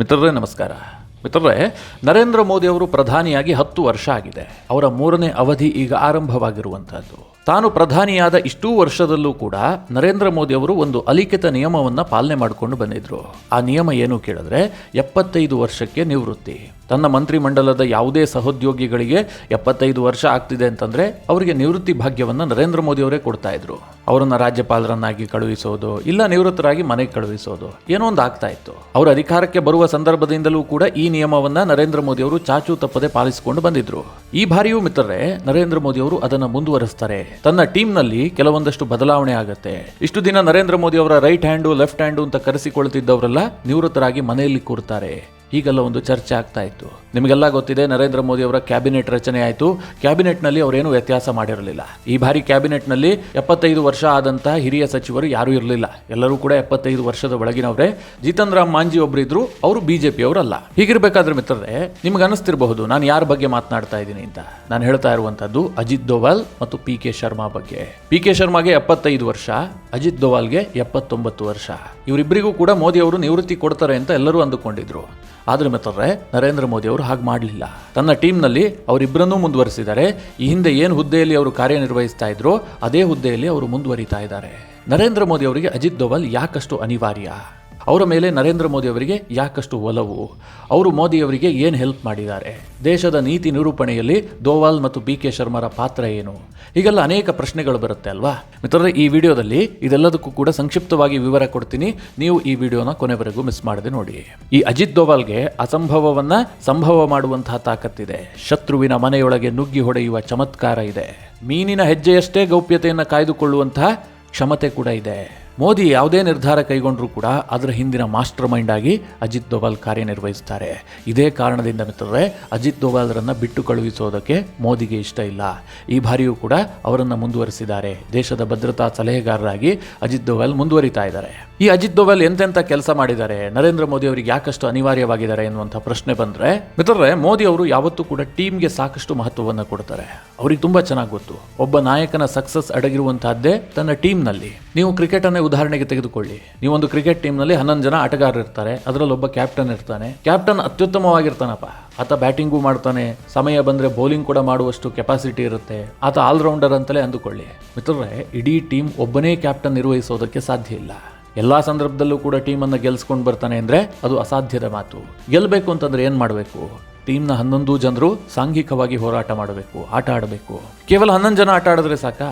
ಮಿತ್ರರೇ, ನಮಸ್ಕಾರ. ಮಿತ್ರರೇ, ನರೇಂದ್ರ ಮೋದಿಯವರು ಪ್ರಧಾನಿಯಾಗಿ ಹತ್ತು ವರ್ಷ ಆಗಿದೆ. ಅವರ ಮೂರನೇ ಅವಧಿ ಈಗ ಆರಂಭವಾಗಿರುವಂತಹದ್ದು. ತಾನು ಪ್ರಧಾನಿಯಾದ ಇಷ್ಟೂ ವರ್ಷದಲ್ಲೂ ಕೂಡ ನರೇಂದ್ರ ಮೋದಿಯವರು ಒಂದು ಅಲಿಖಿತ ನಿಯಮವನ್ನು ಪಾಲನೆ ಮಾಡಿಕೊಂಡು ಬಂದಿದ್ರು. ಆ ನಿಯಮ ಏನು ಕೇಳಿದ್ರೆ, ಎಪ್ಪತ್ತೈದು ವರ್ಷಕ್ಕೆ ನಿವೃತ್ತಿ. ತನ್ನ ಮಂತ್ರಿಮಂಡಲದ ಯಾವುದೇ ಸಹೋದ್ಯೋಗಿಗಳಿಗೆ ಎಪ್ಪತ್ತೈದು ವರ್ಷ ಆಗ್ತಿದೆ ಅಂತಂದರೆ, ಅವರಿಗೆ ನಿವೃತ್ತಿ ಭಾಗ್ಯವನ್ನು ನರೇಂದ್ರ ಮೋದಿ ಅವರೇ ಕೊಡ್ತಾ ಇದ್ರು. ಅವರನ್ನ ರಾಜ್ಯಪಾಲರನ್ನಾಗಿ ಕಳುಹಿಸೋದು, ಇಲ್ಲ ನಿವೃತ್ತರಾಗಿ ಮನೆಗೆ ಕಳುಹಿಸೋದು, ಏನೋ ಒಂದು ಆಗ್ತಾ ಇತ್ತು. ಅವರು ಅಧಿಕಾರಕ್ಕೆ ಬರುವ ಸಂದರ್ಭದಿಂದಲೂ ಕೂಡ ಈ ನಿಯಮವನ್ನ ನರೇಂದ್ರ ಮೋದಿ ಅವರು ಚಾಚು ತಪ್ಪದೆ ಪಾಲಿಸಿಕೊಂಡು ಬಂದಿದ್ರು. ಈ ಬಾರಿಯೂ ಮಿತ್ರರೇ, ನರೇಂದ್ರ ಮೋದಿ ಅವರು ಅದನ್ನ ಮುಂದುವರಿಸ್ತಾರೆ. ತನ್ನ ಟೀಮ್ನಲ್ಲಿ ಕೆಲವೊಂದಷ್ಟು ಬದಲಾವಣೆ ಆಗುತ್ತೆ. ಇಷ್ಟು ದಿನ ನರೇಂದ್ರ ಮೋದಿ ಅವರ ರೈಟ್ ಹ್ಯಾಂಡು, ಲೆಫ್ಟ್ ಹ್ಯಾಂಡು ಅಂತ ಕರೆಸಿಕೊಳ್ತಿದ್ದವರೆಲ್ಲ ನಿವೃತ್ತರಾಗಿ ಮನೆಯಲ್ಲಿ ಕೂರ್ತಾರೆ. ಹೀಗೆಲ್ಲ ಒಂದು ಚರ್ಚೆ ಆಗ್ತಾ ಇತ್ತು. ನಿಮಗೆಲ್ಲ ಗೊತ್ತಿದೆ, ನರೇಂದ್ರ ಮೋದಿ ಅವರ ಕ್ಯಾಬಿನೆಟ್ ರಚನೆ ಆಯಿತು. ಕ್ಯಾಬಿನೆಟ್ನಲ್ಲಿ ಅವರೇನು ವ್ಯತ್ಯಾಸ ಮಾಡಿರಲಿಲ್ಲ. ಈ ಬಾರಿ ಕ್ಯಾಬಿನೆಟ್ನಲ್ಲಿ ಎಪ್ಪತ್ತೈದು ವರ್ಷ ಆದಂತಹ ಹಿರಿಯ ಸಚಿವರು ಯಾರೂ ಇರಲಿಲ್ಲ. ಎಲ್ಲರೂ ಕೂಡ ಎಪ್ಪತ್ತೈದು ವರ್ಷದ ಒಳಗಿನವರೇ. ಜಿತನ್ ರಾಮ್ ಮಾಂಜಿ ಒಬ್ಬರಿದ್ರು ಅವರು ಬಿಜೆಪಿ ಅವರಲ್ಲ ಹೀಗಿರಬೇಕಾದ್ರೆ ಮಿತ್ರರೇ, ನಿಮ್ಗೆ ಅನಿಸ್ತಿರಬಹುದು, ನಾನು ಯಾರ ಬಗ್ಗೆ ಮಾತನಾಡ್ತಾ ಇದ್ದೀನಿ ಅಂತ. ನಾನು ಹೇಳ್ತಾ ಇರುವಂತದ್ದು ಅಜಿತ್ ದೋವಲ್ ಮತ್ತು ಪಿ ಕೆ ಶರ್ಮಾ ಬಗ್ಗೆ. ಪಿ ಕೆ ಶರ್ಮಾಗೆ ಎಪ್ಪತ್ತೈದು ವರ್ಷ ಅಜಿತ್ ದೋವಾಲ್ಗೆ ಎಪ್ಪತ್ತೊಂಬತ್ತು ವರ್ಷ. ಇವರಿಬ್ಬರಿಗೂ ಕೂಡ ಮೋದಿ ಅವರು ನಿವೃತ್ತಿ ಕೊಡ್ತಾರೆ ಅಂತ ಎಲ್ಲರೂ ಅಂದುಕೊಂಡಿದ್ರು. ಆದರೆ ಮಿತ್ರರೇ, ನರೇಂದ್ರ ಮೋದಿ ಅವರು ಹಾಗೆ ಮಾಡಲಿಲ್ಲ. ತನ್ನ ಟೀಮ್ನಲ್ಲಿ ಅವರಿಬ್ಬರನ್ನೂ ಮುಂದುವರಿಸಿದ್ದಾರೆ. ಈ ಹಿಂದೆ ಏನು ಹುದ್ದೆಯಲ್ಲಿ ಅವರು ಕಾರ್ಯನಿರ್ವಹಿಸ್ತಾ ಇದ್ರು, ಅದೇ ಹುದ್ದೆಯಲ್ಲಿ ಅವರು ಮುಂದುವರಿತಾ ಇದ್ದಾರೆ. ನರೇಂದ್ರ ಮೋದಿ ಅವರಿಗೆ ಅಜಿತ್ ದೋವಲ್ ಯಾಕಷ್ಟು ಅನಿವಾರ್ಯ? ಅವರ ಮೇಲೆ ನರೇಂದ್ರ ಮೋದಿ ಅವರಿಗೆ ಯಾಕಷ್ಟು ಒಲವು? ಅವರು ಮೋದಿ ಅವರಿಗೆ ಏನು ಹೆಲ್ಪ್ ಮಾಡಿದ್ದಾರೆ? ದೇಶದ ನೀತಿ ನಿರೂಪಣೆಯಲ್ಲಿ ದೋವಾಲ್ ಮತ್ತು ಬಿ ಕೆ ಶರ್ಮರ ಪಾತ್ರ ಏನು? ಹೀಗೆಲ್ಲ ಅನೇಕ ಪ್ರಶ್ನೆಗಳು ಬರುತ್ತೆ ಅಲ್ವಾ? ಮಿತ್ರರೇ, ಈ ವಿಡಿಯೋದಲ್ಲಿ ಇದೆಲ್ಲದಕ್ಕೂ ಕೂಡ ಸಂಕ್ಷಿಪ್ತವಾಗಿ ವಿವರ ಕೊಡ್ತೀನಿ. ನೀವು ಈ ವಿಡಿಯೋನ ಕೊನೆವರೆಗೂ ಮಿಸ್ ಮಾಡದೆ ನೋಡಿ. ಈ ಅಜಿತ್ ದೋವಾಲ್ಗೆ ಅಸಂಭವವನ್ನ ಸಂಭವ ಮಾಡುವಂತಹ ತಾಕತ್ತಿದೆ. ಶತ್ರುವಿನ ಮನೆಯೊಳಗೆ ನುಗ್ಗಿ ಹೊಡೆಯುವ ಚಮತ್ಕಾರ ಇದೆ. ಮೀನಿನ ಹೆಜ್ಜೆಯಷ್ಟೇ ಗೌಪ್ಯತೆಯನ್ನು ಕಾಯ್ದುಕೊಳ್ಳುವಂತಹ ಕ್ಷಮತೆ ಕೂಡ ಇದೆ. ಮೋದಿ ಯಾವುದೇ ನಿರ್ಧಾರ ಕೈಗೊಂಡರೂ ಕೂಡ ಅದರ ಹಿಂದಿನ ಮಾಸ್ಟರ್ ಮೈಂಡ್ ಆಗಿ ಅಜಿತ್ ದೋವಾಲ್ ಕಾರ್ಯನಿರ್ವಹಿಸ್ತಾರೆ. ಇದೇ ಕಾರಣದಿಂದ ಮಿತ್ರರೇ, ಅಜಿತ್ ದೋವಾಲ್ರನ್ನು ಬಿಟ್ಟು ಕಳುಹಿಸೋದಕ್ಕೆ ಮೋದಿಗೆ ಇಷ್ಟ ಇಲ್ಲ. ಈ ಬಾರಿಯೂ ಕೂಡ ಅವರನ್ನು ಮುಂದುವರಿಸಿದ್ದಾರೆ. ದೇಶದ ಭದ್ರತಾ ಸಲಹೆಗಾರರಾಗಿ ಅಜಿತ್ ದೋವಾಲ್ ಮುಂದುವರಿತಾ ಇದ್ದಾರೆ. ಈ ಅಜಿತ್ ದೋವಲ್ ಎಂತೆಂಥ ಕೆಲಸ ಮಾಡಿದ್ದಾರೆ? ನರೇಂದ್ರ ಮೋದಿ ಅವರಿಗೆ ಯಾಕಷ್ಟು ಅನಿವಾರ್ಯವಾಗಿದ್ದಾರೆ ಎನ್ನುವಂಥ ಪ್ರಶ್ನೆ ಬಂದ್ರೆ, ಮಿತ್ರರೇ, ಮೋದಿ ಅವರು ಯಾವತ್ತೂ ಕೂಡ ಟೀಮ್ಗೆ ಸಾಕಷ್ಟು ಮಹತ್ವವನ್ನು ಕೊಡ್ತಾರೆ. ಅವ್ರಿಗೆ ತುಂಬಾ ಚೆನ್ನಾಗಿ ಗೊತ್ತು. ಒಬ್ಬ ನಾಯಕನ ಸಕ್ಸಸ್ ಅಡಗಿರುವಂತಹದ್ದೇ ತನ್ನ ಟೀಮ್ನಲ್ಲಿ. ನೀವು ಕ್ರಿಕೆಟ್ ಅನ್ನೇ ಉದಾಹರಣೆಗೆ ತೆಗೆದುಕೊಳ್ಳಿ. ನೀವೊಂದು ಕ್ರಿಕೆಟ್ ಟೀಮ್ನಲ್ಲಿ ಹನ್ನೊಂದು ಜನ ಆಟಗಾರರು ಇರ್ತಾರೆ, ಅದರಲ್ಲಿ ಒಬ್ಬ ಕ್ಯಾಪ್ಟನ್ ಇರ್ತಾನೆ. ಕ್ಯಾಪ್ಟನ್ ಅತ್ಯುತ್ತಮವಾಗಿರ್ತಾನಪ್ಪ. ಆತ ಬ್ಯಾಟಿಂಗೂ ಮಾಡ್ತಾನೆ. ಸಮಯ ಬಂದ್ರೆ ಬೌಲಿಂಗ್ ಕೂಡ ಮಾಡುವಷ್ಟು ಕೆಪಾಸಿಟಿ ಇರುತ್ತೆ. ಆತ ಆಲ್ರೌಂಡರ್ ಅಂತಲೇ ಅಂದುಕೊಳ್ಳಿ. ಮಿತ್ರರೇ, ಇಡೀ ಟೀಮ್ ಒಬ್ಬನೇ ಕ್ಯಾಪ್ಟನ್ ನಿರ್ವಹಿಸೋದಕ್ಕೆ ಸಾಧ್ಯ ಇಲ್ಲ. ಎಲ್ಲಾ ಸಂದರ್ಭದಲ್ಲೂ ಕೂಡ ಟೀಮನ್ನು ಗೆಲ್ಸ್ಕೊಂಡು ಬರ್ತಾನೆ ಅಂದ್ರೆ ಅದು ಅಸಾಧ್ಯದ ಮಾತು. ಗೆಲ್ಲಬೇಕು ಅಂತಂದ್ರೆ ಏನು ಮಾಡಬೇಕು? ಟೀಮ್ನ ಹನ್ನೊಂದು ಜನರು ಸಾಂಘಿಕವಾಗಿ ಹೋರಾಟ ಮಾಡಬೇಕು, ಆಟ ಆಡಬೇಕು. ಕೇವಲ ಹನ್ನೊಂದು ಜನ ಆಟ ಆಡಿದ್ರೆ ಸಾಕ?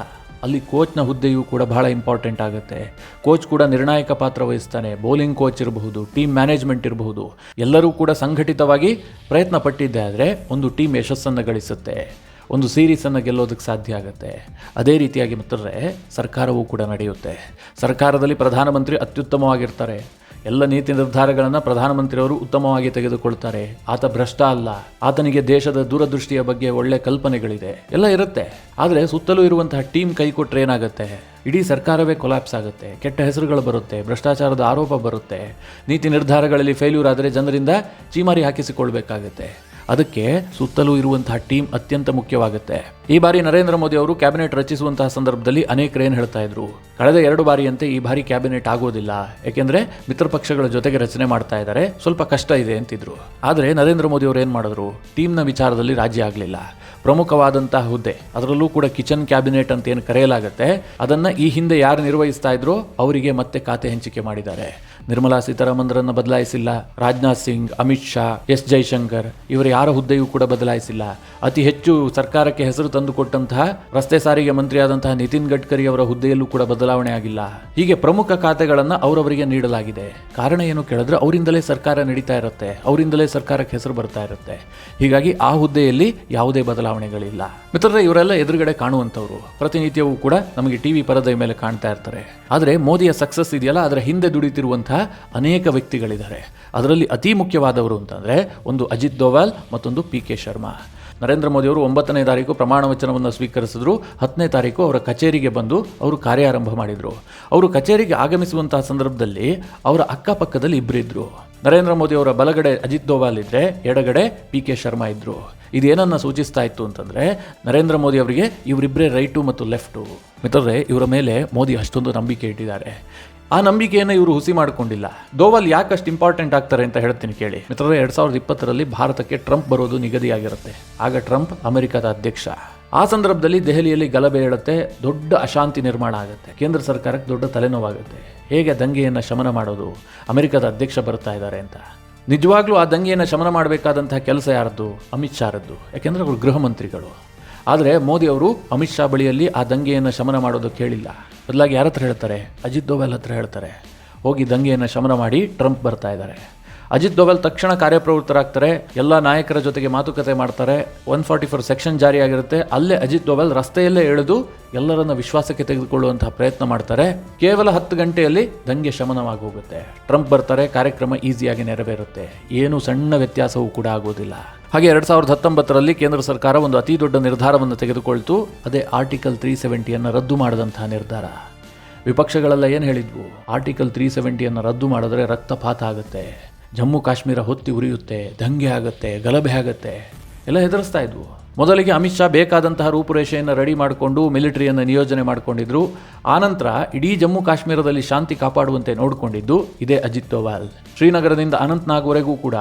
ಅಲ್ಲಿ ಕೋಚ್ನ ಹುದ್ದೆಯೂ ಕೂಡ ಬಹಳ ಇಂಪಾರ್ಟೆಂಟ್ ಆಗುತ್ತೆ. ಕೋಚ್ ಕೂಡ ನಿರ್ಣಾಯಕ ಪಾತ್ರ ವಹಿಸ್ತಾನೆ. ಬೌಲಿಂಗ್ ಕೋಚ್ ಇರಬಹುದು ಟೀಮ್ ಮ್ಯಾನೇಜ್ಮೆಂಟ್ ಇರಬಹುದು. ಎಲ್ಲರೂ ಕೂಡ ಸಂಘಟಿತವಾಗಿ ಪ್ರಯತ್ನ ಪಟ್ಟಿದ್ದೆ ಆದರೆ ಒಂದು ಟೀಮ್ ಯಶಸ್ಸನ್ನು ಗಳಿಸುತ್ತೆ. ಒಂದು ಸೀರೀಸನ್ನು ಗೆಲ್ಲೋದಕ್ಕೆ ಸಾಧ್ಯ ಆಗುತ್ತೆ. ಅದೇ ರೀತಿಯಾಗಿ ಮಿತ್ರರೇ ಸರ್ಕಾರವೂ ಕೂಡ ನಡೆಯುತ್ತೆ. ಸರ್ಕಾರದಲ್ಲಿ ಪ್ರಧಾನಮಂತ್ರಿ ಅತ್ಯುತ್ತಮವಾಗಿರ್ತಾರೆ. ಎಲ್ಲ ನೀತಿ ನಿರ್ಧಾರಗಳನ್ನು ಪ್ರಧಾನಮಂತ್ರಿಯವರು ಉತ್ತಮವಾಗಿ ತೆಗೆದುಕೊಳ್ತಾರೆ. ಆತ ಭ್ರಷ್ಟ ಅಲ್ಲ. ಆತನಿಗೆ ದೇಶದ ದೂರದೃಷ್ಟಿಯ ಬಗ್ಗೆ ಒಳ್ಳೆ ಕಲ್ಪನೆಗಳಿದೆ. ಎಲ್ಲ ಇರುತ್ತೆ. ಆದರೆ ಸುತ್ತಲೂ ಇರುವಂತಹ ಟೀಮ್ ಕೈ ಕೊಟ್ಟರೆ ಏನಾಗುತ್ತೆ? ಇಡೀ ಸರ್ಕಾರವೇ ಕೊಲಾಪ್ಸ್ ಆಗುತ್ತೆ. ಕೆಟ್ಟ ಹೆಸರುಗಳು ಬರುತ್ತೆ. ಭ್ರಷ್ಟಾಚಾರದ ಆರೋಪ ಬರುತ್ತೆ. ನೀತಿ ನಿರ್ಧಾರಗಳಲ್ಲಿ ಫೇಲ್ಯೂರ್ ಆದರೆ ಜನರಿಂದ ಚೀಮಾರಿ ಹಾಕಿಸಿಕೊಳ್ಬೇಕಾಗುತ್ತೆ. ಅದಕ್ಕೆ ಸುತ್ತಲೂ ಇರುವಂತಹ ಟೀಮ್ ಅತ್ಯಂತ ಮುಖ್ಯವಾಗುತ್ತೆ. ಈ ಬಾರಿ ನರೇಂದ್ರ ಮೋದಿ ಅವರು ಕ್ಯಾಬಿನೆಟ್ ರಚಿಸುವಂತಹ ಸಂದರ್ಭದಲ್ಲಿ ಅನೇಕರು ಏನು ಹೇಳ್ತಾ ಇದ್ರು. ಕಳೆದ ಎರಡು ಬಾರಿಯಂತೆ ಈ ಬಾರಿ ಕ್ಯಾಬಿನೆಟ್ ಆಗೋದಿಲ್ಲ. ಯಾಕೆಂದ್ರೆ ಮಿತ್ರ ಪಕ್ಷಗಳ ಜೊತೆಗೆ ರಚನೆ ಮಾಡ್ತಾ ಇದ್ದಾರೆ. ಸ್ವಲ್ಪ ಕಷ್ಟ ಇದೆ ಅಂತಿದ್ರು. ಆದರೆ ನರೇಂದ್ರ ಮೋದಿ ಅವರು ಏನು ಮಾಡಿದ್ರು? ಟೀಮ್ನ ವಿಚಾರದಲ್ಲಿ ರಾಜಿ ಆಗಲಿಲ್ಲ. ಪ್ರಮುಖವಾದಂತಹ ಹುದ್ದೆ, ಅದರಲ್ಲೂ ಕೂಡ ಕಿಚನ್ ಕ್ಯಾಬಿನೆಟ್ ಅಂತ ಏನು ಕರೆಯಲಾಗುತ್ತೆ, ಅದನ್ನ ಈ ಹಿಂದೆ ಯಾರು ನಿರ್ವಹಿಸ್ತಾ ಇದ್ರೋ ಅವರಿಗೆ ಮತ್ತೆ ಖಾತೆ ಹಂಚಿಕೆ ಮಾಡಿದ್ದಾರೆ. ನಿರ್ಮಲಾ ಸೀತಾರಾಮನ್ರನ್ನ ಬದಲಾಯಿಸಿಲ್ಲ. ರಾಜನಾಥ್ ಸಿಂಗ್, ಅಮಿತ್ ಶಾ, ಎಸ್ ಜೈಶಂಕರ್ ಇವರ ಯಾರ ಹುದ್ದೆಯೂ ಕೂಡ ಬದಲಾಯಿಸಿಲ್ಲ. ಅತಿ ಹೆಚ್ಚು ಸರ್ಕಾರಕ್ಕೆ ಹೆಸರು ತಂದುಕೊಟ್ಟಂತಹ ರಸ್ತೆ ಸಾರಿಗೆ ಮಂತ್ರಿಯಾದಂತಹ ನಿತಿನ್ ಗಡ್ಕರಿ ಅವರ ಹುದ್ದೆಯಲ್ಲೂ ಕೂಡ ಬದಲಾವಣೆ ಆಗಿಲ್ಲ. ಹೀಗೆ ಪ್ರಮುಖ ಖಾತೆಗಳನ್ನು ಅವರವರಿಗೆ ನೀಡಲಾಗಿದೆ. ಕಾರಣ ಏನು ಕೇಳಿದ್ರೆ ಅವರಿಂದಲೇ ಸರ್ಕಾರ ನಡೀತಾ ಇರುತ್ತೆ. ಅವರಿಂದಲೇ ಸರ್ಕಾರಕ್ಕೆ ಹೆಸರು ಬರ್ತಾ ಇರುತ್ತೆ. ಹೀಗಾಗಿ ಆ ಹುದ್ದೆಯಲ್ಲಿ ಯಾವುದೇ ಬದಲಾವಣೆಗಳಿಲ್ಲ. ಮಿತ್ರರೇ, ಇವರೆಲ್ಲ ಎದುರುಗಡೆ ಕಾಣುವಂಥವ್ರು. ಪ್ರತಿನಿತ್ಯವೂ ಕೂಡ ನಮಗೆ ಟಿವಿ ಪರದೆಯ ಮೇಲೆ ಕಾಣ್ತಾ ಇರ್ತಾರೆ. ಆದರೆ ಮೋದಿಯ ಸಕ್ಸಸ್ ಇದೆಯಲ್ಲ, ಅದರ ಹಿಂದೆ ದುಡಿತಿರುವಂತಹ ಅನೇಕ ವ್ಯಕ್ತಿಗಳಿದ್ದಾರೆ. ಅದರಲ್ಲಿ ಅತಿ ಮುಖ್ಯವಾದವರು ಅಂತಂದರೆ ಒಂದು ಅಜಿತ್ ದೋವಾಲ್ ಮತ್ತೊಂದು ಪಿ ಕೆ ಶರ್ಮಾ. ನರೇಂದ್ರ ಮೋದಿ ಅವರು ಒಂಬತ್ತನೇ ತಾರೀಕು ಪ್ರಮಾಣ ವಚನವನ್ನು ಸ್ವೀಕರಿಸಿದ್ರು, ಹತ್ತನೇ ತಾರೀಕು ಅವರ ಕಚೇರಿಗೆ ಬಂದು ಅವರು ಕಾರ್ಯಾರಂಭ ಮಾಡಿದರು. ಅವರು ಕಚೇರಿಗೆ ಆಗಮಿಸುವಂತಹ ಸಂದರ್ಭದಲ್ಲಿ ಅವರ ಅಕ್ಕಪಕ್ಕದಲ್ಲಿ ಇಬ್ಬರಿದ್ದರು ನರೇಂದ್ರ ಮೋದಿ ಅವರ ಬಲಗಡೆ ಅಜಿತ್ ದೋವಾಲ್ ಇದ್ದರೆ ಎಡಗಡೆ ಪಿ ಕೆ ಶರ್ಮಾ ಇದ್ರು. ಇದೇನನ್ನ ಸೂಚಿಸ್ತಾ ಇತ್ತು ಅಂತಂದರೆ, ನರೇಂದ್ರ ಮೋದಿ ಅವರಿಗೆ ಇವರಿಬ್ಬರೇ ರೈಟು ಮತ್ತು ಲೆಫ್ಟು. ಮಿತ್ರರೇ, ಇವರ ಮೇಲೆ ಮೋದಿ ಅಷ್ಟೊಂದು ನಂಬಿಕೆ ಇಟ್ಟಿದ್ದಾರೆ. ಆ ನಂಬಿಕೆಯನ್ನು ಇವರು ಹುಸಿ ಮಾಡಿಕೊಂಡಿಲ್ಲ. ದೋವಲ್ ಯಾಕಷ್ಟು ಇಂಪಾರ್ಟೆಂಟ್ ಆಗ್ತಾರೆ ಅಂತ ಹೇಳ್ತೀನಿ ಕೇಳಿ. ಮಿತ್ರರೇ, ಎರಡು ಸಾವಿರದ ಇಪ್ಪತ್ತರಲ್ಲಿ ಭಾರತಕ್ಕೆ ಟ್ರಂಪ್ ಬರೋದು ನಿಗದಿಯಾಗಿರುತ್ತೆ. ಆಗ ಟ್ರಂಪ್ ಅಮೆರಿಕದ ಅಧ್ಯಕ್ಷ. ಆ ಸಂದರ್ಭದಲ್ಲಿ ದೆಹಲಿಯಲ್ಲಿ ಗಲಭೆ ಹೇಳುತ್ತೆ, ದೊಡ್ಡ ಅಶಾಂತಿ ನಿರ್ಮಾಣ ಆಗುತ್ತೆ. ಕೇಂದ್ರ ಸರ್ಕಾರಕ್ಕೆ ದೊಡ್ಡ ತಲೆನೋವಾಗುತ್ತೆ. ಹೇಗೆ ದಂಗೆಯನ್ನು ಶಮನ ಮಾಡೋದು ಅಮೆರಿಕದ ಅಧ್ಯಕ್ಷ ಬರ್ತಾ ಇದ್ದಾರೆ ಅಂತ. ನಿಜವಾಗ್ಲೂ ಆ ದಂಗೆಯನ್ನು ಶಮನ ಮಾಡಬೇಕಾದಂತಹ ಕೆಲಸ ಯಾರದ್ದು? ಅಮಿತ್ ಶಾರದ್ದು. ಯಾಕೆಂದರೆ ಅವರು ಗೃಹ ಮಂತ್ರಿಗಳು. ಆದರೆ ಮೋದಿ ಅವರು ಅಮಿತ್ ಶಾ ಬಳಿಯಲ್ಲಿ ಆ ದಂಗೆಯನ್ನು ಶಮನ ಮಾಡೋದು ಕೇಳಿಲ್ಲ. ಬದಲಾಗಿ ಯಾರ ಹತ್ರ ಹೇಳ್ತಾರೆ? ಅಜಿತ್ ದೋವಲ್ ಹತ್ರ ಹೇಳ್ತಾರೆ. ಹೋಗಿ ದಂಗೆಯನ್ನು ಶಮನ ಮಾಡಿ ಟ್ರಂಪ್ ಬರ್ತಾ ಇದ್ದಾರೆ. ಅಜಿತ್ ದೋವಲ್ ತಕ್ಷಣ ಕಾರ್ಯಪ್ರವೃತ್ತರಾಗ್ತಾರೆ. ಎಲ್ಲ ನಾಯಕರ ಜೊತೆಗೆ ಮಾತುಕತೆ ಮಾಡ್ತಾರೆ. ಒನ್ ಫಾರ್ಟಿ ಫೋರ್ ಸೆಕ್ಷನ್ ಜಾರಿಯಾಗಿರುತ್ತೆ. ಅಲ್ಲೇ ಅಜಿತ್ ದೋವಲ್ ರಸ್ತೆಯಲ್ಲೇ ಎಳೆದು ಎಲ್ಲರನ್ನ ವಿಶ್ವಾಸಕ್ಕೆ ತೆಗೆದುಕೊಳ್ಳುವಂತಹ ಪ್ರಯತ್ನ ಮಾಡ್ತಾರೆ. ಕೇವಲ ಹತ್ತು ಗಂಟೆಯಲ್ಲಿ ದಂಗೆ ಶಮನವಾಗಿ ಹೋಗುತ್ತೆ ಟ್ರಂಪ್ ಬರ್ತಾರೆ, ಕಾರ್ಯಕ್ರಮ ಈಸಿಯಾಗಿ ನೆರವೇರುತ್ತೆ. ಏನು ಸಣ್ಣ ವ್ಯತ್ಯಾಸವೂ ಕೂಡ ಆಗೋದಿಲ್ಲ. ಹಾಗೆ ಎರಡ್ ಸಾವಿರದ ಹತ್ತೊಂಬತ್ತರಲ್ಲಿ ಕೇಂದ್ರ ಸರ್ಕಾರ ಒಂದು ಅತಿ ದೊಡ್ಡ ನಿರ್ಧಾರವನ್ನು ತೆಗೆದುಕೊಳ್ತು. ಅದೇ ಆರ್ಟಿಕಲ್ ತ್ರೀ ಸೆವೆಂಟಿಯನ್ನು ರದ್ದು ಮಾಡದಂತಹ ನಿರ್ಧಾರ. ವಿಪಕ್ಷಗಳೆಲ್ಲ ಏನು ಹೇಳಿದ್ವು? ಆರ್ಟಿಕಲ್ ತ್ರೀ ಸೆವೆಂಟಿಯನ್ನು ರದ್ದು ಮಾಡಿದ್ರೆ ರಕ್ತಪಾತ ಆಗುತ್ತೆ. ಜಮ್ಮು ಕಾಶ್ಮೀರ ಹೊತ್ತಿ ಉರಿಯುತ್ತೆ, ದಂಗೆ ಆಗುತ್ತೆ, ಗಲಭೆ ಆಗುತ್ತೆ, ಎಲ್ಲ ಹೆದರಿಸ್ತಾ ಇದ್ವು. ಮೊದಲಿಗೆ ಅಮಿತ್ ಶಾ ಬೇಕಾದಂತಹ ರೂಪುರೇಷೆಯನ್ನು ರೆಡಿ ಮಾಡಿಕೊಂಡು ಮಿಲಿಟರಿಯನ್ನು ನಿಯೋಜನೆ ಮಾಡಿಕೊಂಡಿದ್ರು. ಆನಂತರ ಇಡೀ ಜಮ್ಮು ಕಾಶ್ಮೀರದಲ್ಲಿ ಶಾಂತಿ ಕಾಪಾಡುವಂತೆ ನೋಡಿಕೊಂಡಿದ್ದು ಇದೇ ಅಜಿತ್ ದೋವಾಲ್. ಶ್ರೀನಗರದಿಂದ ಅನಂತ್ನಾಗ್ವರೆಗೂ ಕೂಡ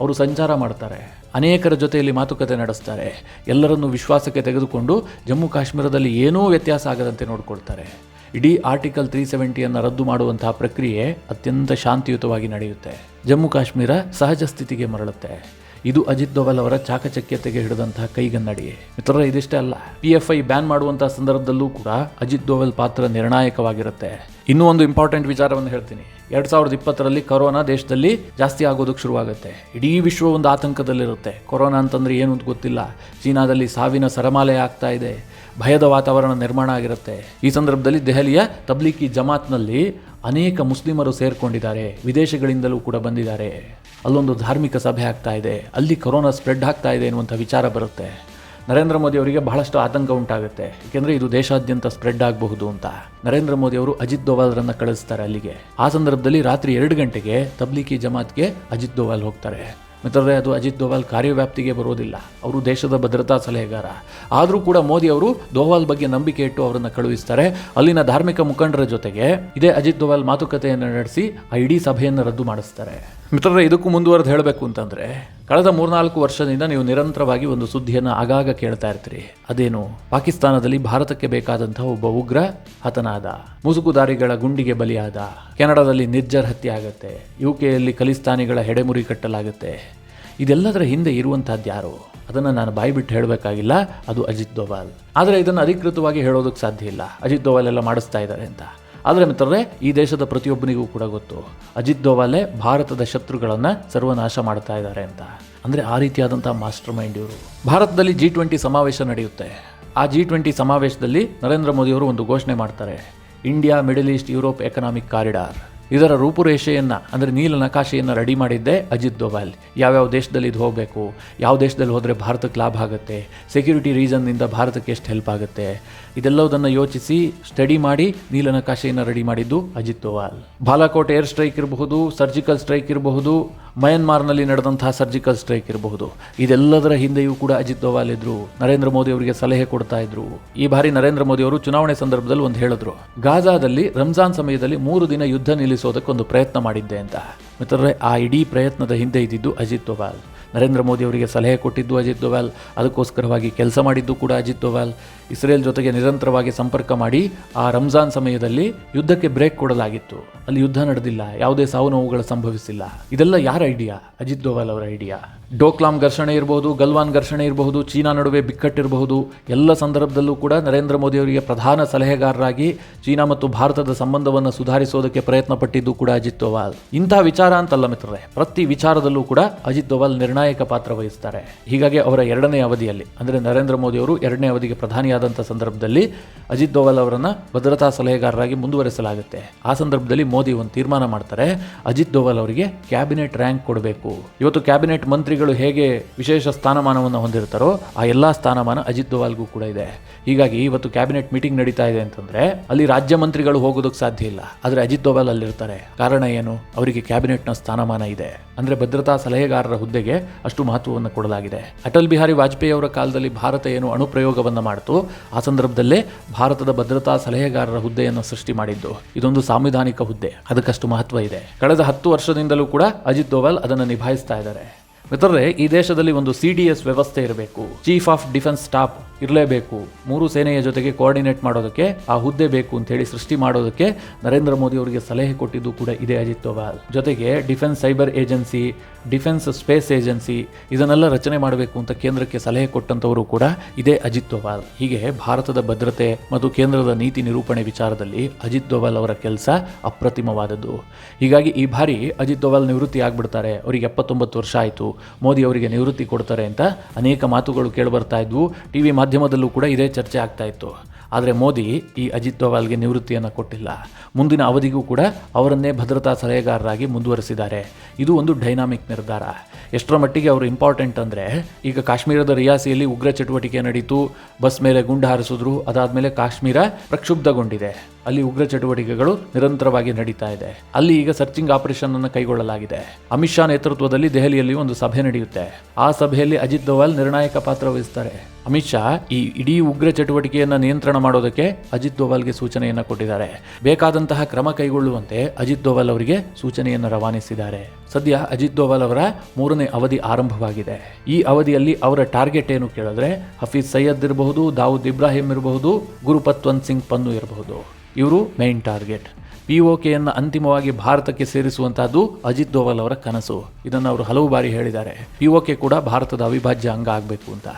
ಅವರು ಸಂಚಾರ ಮಾಡ್ತಾರೆ. ಅನೇಕರ ಜೊತೆಯಲ್ಲಿ ಮಾತುಕತೆ ನಡೆಸ್ತಾರೆ. ಎಲ್ಲರನ್ನೂ ವಿಶ್ವಾಸಕ್ಕೆ ತೆಗೆದುಕೊಂಡು ಜಮ್ಮು ಕಾಶ್ಮೀರದಲ್ಲಿ ಏನೂ ವ್ಯತ್ಯಾಸ ಆಗದಂತೆ ನೋಡಿಕೊಳ್ತಾರೆ. ಇಡೀ ಆರ್ಟಿಕಲ್ ತ್ರೀ ಸೆವೆಂಟಿಯನ್ನು ರದ್ದು ಮಾಡುವಂತಹ ಪ್ರಕ್ರಿಯೆ ಅತ್ಯಂತ ಶಾಂತಿಯುತವಾಗಿ ನಡೆಯುತ್ತೆ. ಜಮ್ಮು ಕಾಶ್ಮೀರ ಸಹಜ ಸ್ಥಿತಿಗೆ ಮರಳುತ್ತೆ. ಇದು ಅಜಿತ್ ದೋವಲ್ ಅವರ ಚಾಕಚಕ್ಯತೆಗೆ ಹಿಡಿದಂತಹ ಕೈಗನ್ನಡಿ ಮಿತ್ರರ, ಇದಿಷ್ಟೇ ಅಲ್ಲ. ಪಿ ಎಫ್ ಐ ಬ್ಯಾನ್ ಮಾಡುವಂತಹ ಸಂದರ್ಭದಲ್ಲೂ ಕೂಡ ಅಜಿತ್ ದೋವಲ್ ಪಾತ್ರ ನಿರ್ಣಾಯಕವಾಗಿರುತ್ತೆ. ಇನ್ನೂ ಒಂದು ಇಂಪಾರ್ಟೆಂಟ್ ವಿಚಾರವನ್ನು ಹೇಳ್ತೀನಿ. ಎರಡ್ ಸಾವಿರದ ಇಪ್ಪತ್ತರಲ್ಲಿ ಕೊರೋನಾ ದೇಶದಲ್ಲಿ ಜಾಸ್ತಿ ಆಗೋದಕ್ಕೆ ಶುರುವಾಗುತ್ತೆ. ಇಡೀ ವಿಶ್ವ ಒಂದು ಆತಂಕದಲ್ಲಿರುತ್ತೆ. ಕೊರೋನಾ ಅಂತಂದ್ರೆ ಏನು ಅಂತ ಗೊತ್ತಿಲ್ಲ. ಚೀನಾದಲ್ಲಿ ಸಾವಿನ ಸರಮಾಲೆ ಆಗ್ತಾ ಇದೆ. ಭಯದ ವಾತಾವರಣ ನಿರ್ಮಾಣ ಆಗಿರುತ್ತೆ. ಈ ಸಂದರ್ಭದಲ್ಲಿ ದೆಹಲಿಯ ತಬ್ಲಿಕಿ ಜಮಾತ್ನಲ್ಲಿ ಅನೇಕ ಮುಸ್ಲಿಮರು ಸೇರಿಕೊಂಡಿದ್ದಾರೆ. ವಿದೇಶಗಳಿಂದಲೂ ಕೂಡ ಬಂದಿದ್ದಾರೆ. ಅಲ್ಲೊಂದು ಧಾರ್ಮಿಕ ಸಭೆ ಆಗ್ತಾ ಇದೆ. ಅಲ್ಲಿ ಕೊರೋನಾ ಸ್ಪ್ರೆಡ್ ಆಗ್ತಾ ಇದೆ ಎನ್ನುವಂಥ ವಿಚಾರ ಬರುತ್ತೆ. ನರೇಂದ್ರ ಮೋದಿ ಅವರಿಗೆ ಬಹಳಷ್ಟು ಆತಂಕ ಉಂಟಾಗುತ್ತೆ. ಏಕೆಂದರೆ ಇದು ದೇಶಾದ್ಯಂತ ಸ್ಪ್ರೆಡ್ ಆಗಬಹುದು ಅಂತ. ನರೇಂದ್ರ ಮೋದಿ ಅವರು ಅಜಿತ್ ದೋವಾಲ್ರನ್ನು ಕಳಿಸ್ತಾರೆ ಅಲ್ಲಿಗೆ. ಆ ಸಂದರ್ಭದಲ್ಲಿ ರಾತ್ರಿ ಎರಡು ಗಂಟೆಗೆ ತಬ್ಲಿಕಿ ಜಮಾತ್ಗೆ ಅಜಿತ್ ದೋವಾಲ್ ಹೋಗ್ತಾರೆ. ಮಿತ್ರರೇ, ಅದು ಅಜಿತ್ ದೋವಾಲ್ ಕಾರ್ಯವ್ಯಾಪ್ತಿಗೆ ಬರೋದಿಲ್ಲ. ಅವರು ದೇಶದ ಭದ್ರತಾ ಸಲಹೆಗಾರ. ಆದರೂ ಕೂಡ ಮೋದಿ ಅವರು ದೋವಾಲ್ ಬಗ್ಗೆ ನಂಬಿಕೆ ಇಟ್ಟು ಅವರನ್ನು ಕಳುಹಿಸ್ತಾರೆ. ಅಲ್ಲಿನ ಧಾರ್ಮಿಕ ಮುಖಂಡರ ಜೊತೆಗೆ ಇದೇ ಅಜಿತ್ ದೋವಾಲ್ ಮಾತುಕತೆಯನ್ನು ನಡೆಸಿ ಆ ಇಡೀ ಸಭೆಯನ್ನು ರದ್ದು ಮಾಡಿಸ್ತಾರೆ. ಮಿತ್ರರೇ, ಇದಕ್ಕೂ ಮುಂದುವರೆದು ಹೇಳಬೇಕು ಅಂತಂದರೆ, ಕಳೆದ ಮೂರ್ನಾಲ್ಕು ವರ್ಷದಿಂದ ನೀವು ನಿರಂತರವಾಗಿ ಒಂದು ಸುದ್ದಿಯನ್ನು ಆಗಾಗ ಕೇಳ್ತಾ ಇರ್ತೀರಿ. ಅದೇನು, ಪಾಕಿಸ್ತಾನದಲ್ಲಿ ಭಾರತಕ್ಕೆ ಬೇಕಾದಂತಹ ಒಬ್ಬ ಉಗ್ರ ಹತನಾದ, ಮುಸುಕುದಾರಿಗಳ ಗುಂಡಿಗೆ ಬಲಿಯಾದ, ಕೆನಡಾದಲ್ಲಿ ನಿರ್ಜರ್ ಹತ್ಯೆ ಆಗುತ್ತೆ ಯು ಕೆಯಲ್ಲಿ ಖಲಿಸ್ತಾನಿಗಳ ಹೆಡೆಮುರಿ ಕಟ್ಟಲಾಗುತ್ತೆ, ಇದೆಲ್ಲದರ ಹಿಂದೆ ಇರುವಂತಹದ್ದು ಯಾರು? ಅದನ್ನು ನಾನು ಬಾಯ್ಬಿಟ್ಟು ಹೇಳಬೇಕಾಗಿಲ್ಲ, ಅದು ಅಜಿತ್ ದೋವಾಲ್. ಆದರೆ ಇದನ್ನು ಅಧಿಕೃತವಾಗಿ ಹೇಳೋದಕ್ಕೆ ಸಾಧ್ಯ ಇಲ್ಲ. ಅಜಿತ್ ದೋವಾಲ್ ಎಲ್ಲ ಮಾಡಿಸ್ತಾ ಇದ್ದಾರೆ ಅಂತ. ಆದರೆ ಮಿತ್ರರೇ, ಈ ದೇಶದ ಪ್ರತಿಯೊಬ್ಬನಿಗೂ ಕೂಡ ಗೊತ್ತು. ಅಜಿತ್ ದೋವಾಲೆ ಭಾರತದ ಶತ್ರುಗಳನ್ನು ಸರ್ವನಾಶ ಮಾಡ್ತಾ ಇದ್ದಾರೆ ಅಂತ. ಅಂದರೆ ಆ ರೀತಿಯಾದಂಥ ಮಾಸ್ಟರ್ ಮೈಂಡ್ ಇವರು. ಭಾರತದಲ್ಲಿ ಜಿ ಟ್ವೆಂಟಿ ಸಮಾವೇಶ ನಡೆಯುತ್ತೆ. ಆ ಜಿ ಟ್ವೆಂಟಿ ಸಮಾವೇಶದಲ್ಲಿ ನರೇಂದ್ರ ಮೋದಿಯವರು ಒಂದು ಘೋಷಣೆ ಮಾಡ್ತಾರೆ. India, middle east, Europe economic corridor. ಇದರ ರೂಪುರೇಷೆಯನ್ನು, ಅಂದರೆ ನೀಲ ನಕಾಶೆಯನ್ನು ರೆಡಿ ಮಾಡಿದ್ದೆ ಅಜಿತ್ ದೋವಲ್. ಯಾವ್ಯಾವ ದೇಶದಲ್ಲಿ ಇದು ಹೋಗಬೇಕು, ಯಾವ ದೇಶದಲ್ಲಿ ಹೋದರೆ ಭಾರತಕ್ಕೆ ಲಾಭ ಆಗುತ್ತೆ ಸೆಕ್ಯೂರಿಟಿ ರೀಸನ್ನಿಂದ ಭಾರತಕ್ಕೆ ಎಷ್ಟು ಹೆಲ್ಪ್ ಆಗುತ್ತೆ, ಇದೆಲ್ಲವುದನ್ನು ಯೋಚಿಸಿ ಸ್ಟಡಿ ಮಾಡಿ ನೀಲ ನಕಾಶೆಯನ್ನು ರೆಡಿ ಮಾಡಿದ್ದು ಅಜಿತ್ ದೋವಾಲ್. ಬಾಲಾಕೋಟ್ ಏರ್ ಸ್ಟ್ರೈಕ್ ಇರಬಹುದು ಸರ್ಜಿಕಲ್ ಸ್ಟ್ರೈಕ್ ಇರಬಹುದು ಮಯನ್ಮಾರ್ನಲ್ಲಿ ನಡೆದಂತಹ ಸರ್ಜಿಕಲ್ ಸ್ಟ್ರೈಕ್ ಇರಬಹುದು. ಇದೆಲ್ಲದರ ಹಿಂದೆಯೂ ಕೂಡ ಅಜಿತ್ ದೋವಾಲ್ ಇದ್ರು, ನರೇಂದ್ರ ಮೋದಿ ಅವರಿಗೆ ಸಲಹೆ ಕೊಡ್ತಾ ಇದ್ರು. ಈ ಬಾರಿ ನರೇಂದ್ರ ಮೋದಿ ಅವರು ಚುನಾವಣೆ ಸಂದರ್ಭದಲ್ಲಿ ಒಂದು ಹೇಳಿದ್ರು. ಗಾಜಾದಲ್ಲಿ, ರಂಜಾನ್ ಸಮಯದಲ್ಲಿ ಮೂರು ದಿನ ಯುದ್ಧ ನಿಲ್ಲಿಸೋದಕ್ಕೆ ಒಂದು ಪ್ರಯತ್ನ ಮಾಡಿದ್ದೆ ಅಂತ. ಮಿತ್ರರೇ, ಆ ಇಡೀ ಪ್ರಯತ್ನದ ಹಿಂದೆ ಇದ್ದಿದ್ದು ಅಜಿತ್ ದೋವಾಲ್. ನರೇಂದ್ರ ಮೋದಿ ಅವರಿಗೆ ಸಲಹೆ ಕೊಟ್ಟಿದ್ದು ಅಜಿತ್ ದೋವಾಲ್. ಅದಕ್ಕೋಸ್ಕರವಾಗಿ ಕೆಲಸ ಮಾಡಿದ್ದು ಕೂಡ ಅಜಿತ್ ದೋವಾಲ್. ಇಸ್ರೇಲ್ ಜೊತೆಗೆ ನಿರಂತರವಾಗಿ ಸಂಪರ್ಕ ಮಾಡಿ ಆ ರಂಜಾನ್ ಸಮಯದಲ್ಲಿ ಯುದ್ಧಕ್ಕೆ ಬ್ರೇಕ್ ಕೊಡಲಾಗಿತ್ತು. ಅಲ್ಲಿ ಯುದ್ಧ ನಡೆದಿಲ್ಲ. ಯಾವುದೇ ಸಾವು ನೋವುಗಳು ಸಂಭವಿಸಿಲ್ಲ. ಇದೆಲ್ಲ ಯಾರ ಐಡಿಯಾ? ಅಜಿತ್ ದೋವಾಲ್ ಅವರ ಐಡಿಯಾ? ಡೋಕ್ಲಾಮ್ ಘರ್ಷಣೆ ಇರಬಹುದು, ಗಲ್ವಾನ್ ಘರ್ಷಣೆ ಇರಬಹುದು, ಚೀನಾ ನಡುವೆ ಬಿಕ್ಕಟ್ಟಿರಬಹುದು, ಎಲ್ಲ ಸಂದರ್ಭದಲ್ಲೂ ಕೂಡ ನರೇಂದ್ರ ಮೋದಿ ಅವರಿಗೆ ಪ್ರಧಾನ ಸಲಹೆಗಾರರಾಗಿ ಚೀನಾ ಮತ್ತು ಭಾರತದ ಸಂಬಂಧವನ್ನು ಸುಧಾರಿಸೋದಕ್ಕೆ ಪ್ರಯತ್ನ ಪಟ್ಟಿದ್ದು ಕೂಡ ಅಜಿತ್ ದೋವಾಲ್. ಇಂತಹ ವಿಚಾರ ಅಂತಲ್ಲ ಮಿತ್ರರೇ, ಪ್ರತಿ ವಿಚಾರದಲ್ಲೂ ಕೂಡ ಅಜಿತ್ ದೋವಾಲ್ ನಿರ್ಣಾಯಕ ಪಾತ್ರ ವಹಿಸ್ತಾರೆ. ಹೀಗಾಗಿ ಅವರ ಎರಡನೇ ಅವಧಿಯಲ್ಲಿ, ಅಂದರೆ ನರೇಂದ್ರ ಮೋದಿ ಅವರು ಎರಡನೇ ಅವಧಿಗೆ ಪ್ರಧಾನಿಯಾದಂಥ ಸಂದರ್ಭದಲ್ಲಿ ಅಜಿತ್ ದೋವಾಲ್ ಅವರನ್ನು ಭದ್ರತಾ ಸಲಹೆಗಾರರಾಗಿ ಮುಂದುವರೆಸಲಾಗುತ್ತೆ. ಆ ಸಂದರ್ಭದಲ್ಲಿ ಮೋದಿ ಒಂದು ತೀರ್ಮಾನ ಮಾಡ್ತಾರೆ, ಅಜಿತ್ ದೋವಾಲ್ ಅವರಿಗೆ ಕ್ಯಾಬಿನೆಟ್ ರ್ಯಾಂಕ್ ಕೊಡಬೇಕು. ಇವತ್ತು ಕ್ಯಾಬಿನೆಟ್ ಮಂತ್ರಿಗಳು ಹೇಗೆ ವಿಶೇಷ ಸ್ಥಾನಮಾನವನ್ನು ಹೊಂದಿರ್ತಾರೋ ಆ ಎಲ್ಲಾ ಸ್ಥಾನಮಾನ ಅಜಿತ್ ದೋವಾಲ್ಗೂ ಕೂಡ ಇದೆ. ಹೀಗಾಗಿ ಇವತ್ತು ಕ್ಯಾಬಿನೆಟ್ ಮೀಟಿಂಗ್ ನಡೀತಾ ಇದೆ ಅಂತಂದ್ರೆ ಅಲ್ಲಿ ರಾಜ್ಯ ಮಂತ್ರಿಗಳು ಹೋಗೋದಕ್ಕೆ ಸಾಧ್ಯ ಇಲ್ಲ. ಆದರೆ ಅಜಿತ್ ದೋವಾಲ್ ಅಲ್ಲಿರ್ತಾರೆ. ಕಾರಣ ಏನು? ಅವರಿಗೆ ಕ್ಯಾಬಿನೆಟ್ನ ಸ್ಥಾನಮಾನ ಇದೆ. ಅಂದ್ರೆ ಭದ್ರತಾ ಸಲಹೆಗಾರರ ಹುದ್ದೆಗೆ ಅಷ್ಟು ಮಹತ್ವವನ್ನು ಕೊಡಲಾಗಿದೆ. ಅಟಲ್ ಬಿಹಾರಿ ವಾಜಪೇಯಿ ಅವರ ಕಾಲದಲ್ಲಿ ಭಾರತ ಏನು ಅಣುಪ್ರಯೋಗವನ್ನು ಮಾಡಿತು, ಆ ಸಂದರ್ಭದಲ್ಲೇ ಭಾರತದ ಭದ್ರತಾ ಸಲಹೆಗಾರರ ಹುದ್ದೆಯನ್ನು ಸೃಷ್ಟಿ ಮಾಡಿದ್ದು. ಇದೊಂದು ಸಾಂವಿಧಾನಿಕ ಹುದ್ದೆ. ಅದಕ್ಕಷ್ಟು ಮಹತ್ವ ಇದೆ. ಕಳೆದ ಹತ್ತು ವರ್ಷದಿಂದಲೂ ಕೂಡ ಅಜಿತ್ ದೋವಲ್ ಅದನ್ನು ನಿಭಾಯಿಸ್ತಾ ಇದ್ದಾರೆ. ಮಿತ್ರರೇ ಈ ದೇಶದಲ್ಲಿ ಒಂದು ಸಿ ವ್ಯವಸ್ಥೆ ಇರಬೇಕು. ಚೀಫ್ ಆಫ್ ಡಿಫೆನ್ಸ್ ಸ್ಟಾಫ್ ಇರಲೇಬೇಕು. ಮೂರು ಸೇನೆಯ ಜೊತೆಗೆ ಕೋಆರ್ಡಿನೇಟ್ ಮಾಡೋದಕ್ಕೆ, ಆ ಹುದ್ದೆ ಬೇಕು ಅಂತ ಹೇಳಿ ಸೃಷ್ಟಿ ಮಾಡೋದಕ್ಕೆ ನರೇಂದ್ರ ಮೋದಿ ಅವರಿಗೆ ಸಲಹೆ ಕೊಟ್ಟಿದ್ದು ಕೂಡ ಇದೆ ಅಜಿತ್ ದೋವಾಲ್. ಜೊತೆಗೆ defence cyber agency defence space agency ಇದನ್ನೆಲ್ಲ ರಚನೆ ಮಾಡಬೇಕು ಅಂತ ಕೇಂದ್ರಕ್ಕೆ ಸಲಹೆ ಕೊಟ್ಟಂತವರು ಕೂಡ ಇದೇ ಅಜಿತ್ ದೋವಾಲ್. ಹೀಗೆ ಭಾರತದ ಭದ್ರತೆ ಮತ್ತು ಕೇಂದ್ರದ ನೀತಿ ನಿರೂಪಣೆ ವಿಚಾರದಲ್ಲಿ ಅಜಿತ್ ದೋವಾಲ್ ಅವರ ಕೆಲಸ ಅಪ್ರತಿಮವಾದದ್ದು. ಹೀಗಾಗಿ ಈ ಬಾರಿ ಅಜಿತ್ ದೋವಾಲ್ ನಿವೃತ್ತಿ ಆಗ್ಬಿಡ್ತಾರೆ. ಅವರಿಗೆ ಎಪ್ಪತ್ತೊಂಬತ್ತು ವರ್ಷ ಆಯಿತು. ಮೋದಿ ಅವರಿಗೆ ನಿವೃತ್ತಿ ಕೊಡ್ತಾರೆ ಅಂತ ಅನೇಕ ಮಾತುಗಳು ಕೇಳಿಬರ್ತಾ ಇದ್ವು. ಟಿ ವಿ ಮಾಧ್ಯಮದಲ್ಲೂ ಕೂಡ ಇದೇ ಚರ್ಚೆ ಆಗ್ತಾ ಇತ್ತು. ಆದರೆ ಮೋದಿ ಈ ಅಜಿತ್ ದೋವಾಲ್ಗೆ ನಿವೃತ್ತಿಯನ್ನು ಕೊಟ್ಟಿಲ್ಲ. ಮುಂದಿನ ಅವಧಿಗೂ ಕೂಡ ಅವರನ್ನೇ ಭದ್ರತಾ ಸಲಹೆಗಾರರಾಗಿ ಮುಂದುವರೆಸಿದ್ದಾರೆ. ಇದು ಒಂದು ಡೈನಾಮಿಕ್ ನಿರ್ಧಾರ. ಎಷ್ಟರ ಮಟ್ಟಿಗೆ ಅವರು ಇಂಪಾರ್ಟೆಂಟ್ ಅಂದರೆ, ಈಗ ಕಾಶ್ಮೀರದ ರಿಯಾಸಿಯಲ್ಲಿ ಉಗ್ರ ಚಟುವಟಿಕೆ ನಡೀತು, ಬಸ್ ಮೇಲೆ ಗುಂಡು ಹಾರಿಸಿದ್ರು, ಅದಾದಮೇಲೆ ಕಾಶ್ಮೀರ ಪ್ರಕ್ಷುಬ್ಧಗೊಂಡಿದೆ. ಅಲ್ಲಿ ಉಗ್ರ ಚಟುವಟಿಕೆಗಳು ನಿರಂತರವಾಗಿ ನಡೀತಾ ಇದೆ. ಅಲ್ಲಿ ಈಗ ಸರ್ಚಿಂಗ್ ಆಪರೇಷನ್ ಅನ್ನು ಕೈಗೊಳ್ಳಲಾಗಿದೆ. ಅಮಿತ್ ಶಾ ನೇತೃತ್ವದಲ್ಲಿ ದೆಹಲಿಯಲ್ಲಿ ಒಂದು ಸಭೆ ನಡೆಯುತ್ತೆ. ಆ ಸಭೆಯಲ್ಲಿ ಅಜಿತ್ ದೋವಾಲ್ ನಿರ್ಣಾಯಕ ಪಾತ್ರ ವಹಿಸ್ತಾರೆ. ಅಮಿತ್ ಶಾ ಈ ಇಡೀ ಉಗ್ರ ಚಟುವಟಿಕೆಯನ್ನು ನಿಯಂತ್ರಣ ಮಾಡೋದಕ್ಕೆ ಅಜಿತ್ ದೋವಾಲ್ಗೆ ಸೂಚನೆಯನ್ನು ಕೊಟ್ಟಿದ್ದಾರೆ. ಬೇಕಾದಂತಹ ಕ್ರಮ ಕೈಗೊಳ್ಳುವಂತೆ ಅಜಿತ್ ದೋವಾಲ್ ಅವರಿಗೆ ಸೂಚನೆಯನ್ನು ರವಾನಿಸಿದ್ದಾರೆ. ಸದ್ಯ ಅಜಿತ್ ದೋವಾಲ್ ಅವರ ಮೂರನೇ ಅವಧಿ ಆರಂಭವಾಗಿದೆ. ಈ ಅವಧಿಯಲ್ಲಿ ಅವರ ಟಾರ್ಗೆಟ್ ಏನು ಕೇಳಿದ್ರೆ ಹಫೀಜ್ ಸೈಯದ್ ಇರಬಹುದು, ದಾವೂದ್ ಇಬ್ರಾಹಿಂ ಇರಬಹುದು ಗುರುಪತ್ವಂತ್ ಸಿಂಗ್ ಪನ್ನು ಇರಬಹುದು. ಇವರು ಮೈನ್ ಟಾರ್ಗೆಟ್ ಪಿ ಒ ಕೆಯನ್ನು ಅಂತಿಮವಾಗಿ ಭಾರತಕ್ಕೆ ಸೇರಿಸುವಂತಹದ್ದು ಅಜಿತ್ ದೋವಲ್ ಅವರ ಕನಸು. ಇದನ್ನು ಅವರು ಹಲವು ಬಾರಿ ಹೇಳಿದ್ದಾರೆ. ಪಿ ಒ ಕೂಡ ಭಾರತದ ಅವಿಭಾಜ್ಯ ಅಂಗ ಆಗಬೇಕು ಅಂತ.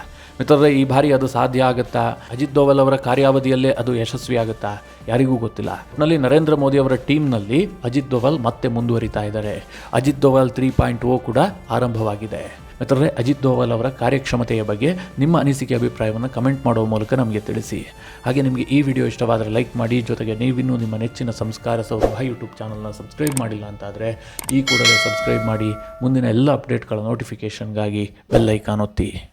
ಮಿತ್ರರೇ, ಈ ಬಾರಿ ಅದು ಸಾಧ್ಯ ಆಗುತ್ತಾ? ಅಜಿತ್ ದೋವಲ್ ಅವರ ಕಾರ್ಯಾವಧಿಯಲ್ಲೇ ಅದು ಯಶಸ್ವಿ ಆಗುತ್ತಾ? ಯಾರಿಗೂ ಗೊತ್ತಿಲ್ಲ. ನಲ್ಲಿ ನರೇಂದ್ರ ಮೋದಿ ಅವರ ಟೀಮ್ನಲ್ಲಿ ಅಜಿತ್ ದೋವಲ್ ಮತ್ತೆ ಮುಂದುವರಿತಾ ಇದ್ದಾರೆ. Ajit Doval three point O ಕೂಡ ಆರಂಭವಾಗಿದೆ. ಮಿತ್ರರೇ, ಅಜಿತ್ ದೋವಲ್ ಅವರ ಕಾರ್ಯಕ್ಷಮತೆಯ ಬಗ್ಗೆ ನಿಮ್ಮ ಅನಿಸಿಕೆ, ಅಭಿಪ್ರಾಯವನ್ನು ಕಮೆಂಟ್ ಮಾಡುವ ಮೂಲಕ ನಮಗೆ ತಿಳಿಸಿ. ಹಾಗೆ ನಿಮಗೆ ಈ ವಿಡಿಯೋ ಇಷ್ಟವಾದರೆ ಲೈಕ್ ಮಾಡಿ. ಜೊತೆಗೆ ನೀವಿನ್ನೂ ನಿಮ್ಮ ನೆಚ್ಚಿನ ಸಂಸ್ಕಾರ ಸೌರಭ ಯೂಟ್ಯೂಬ್ ಚಾನಲ್ನ ಸಬ್ಸ್ಕ್ರೈಬ್ ಮಾಡಿಲ್ಲ ಅಂತಾದರೆ ಈ ಕೂಡಲೇ ಸಬ್ಸ್ಕ್ರೈಬ್ ಮಾಡಿ. ಮುಂದಿನ ಎಲ್ಲ ಅಪ್ಡೇಟ್ಗಳ ನೋಟಿಫಿಕೇಷನ್ಗಾಗಿ ಬೆಲ್ಲೈಕಾನ್ ಒತ್ತಿ.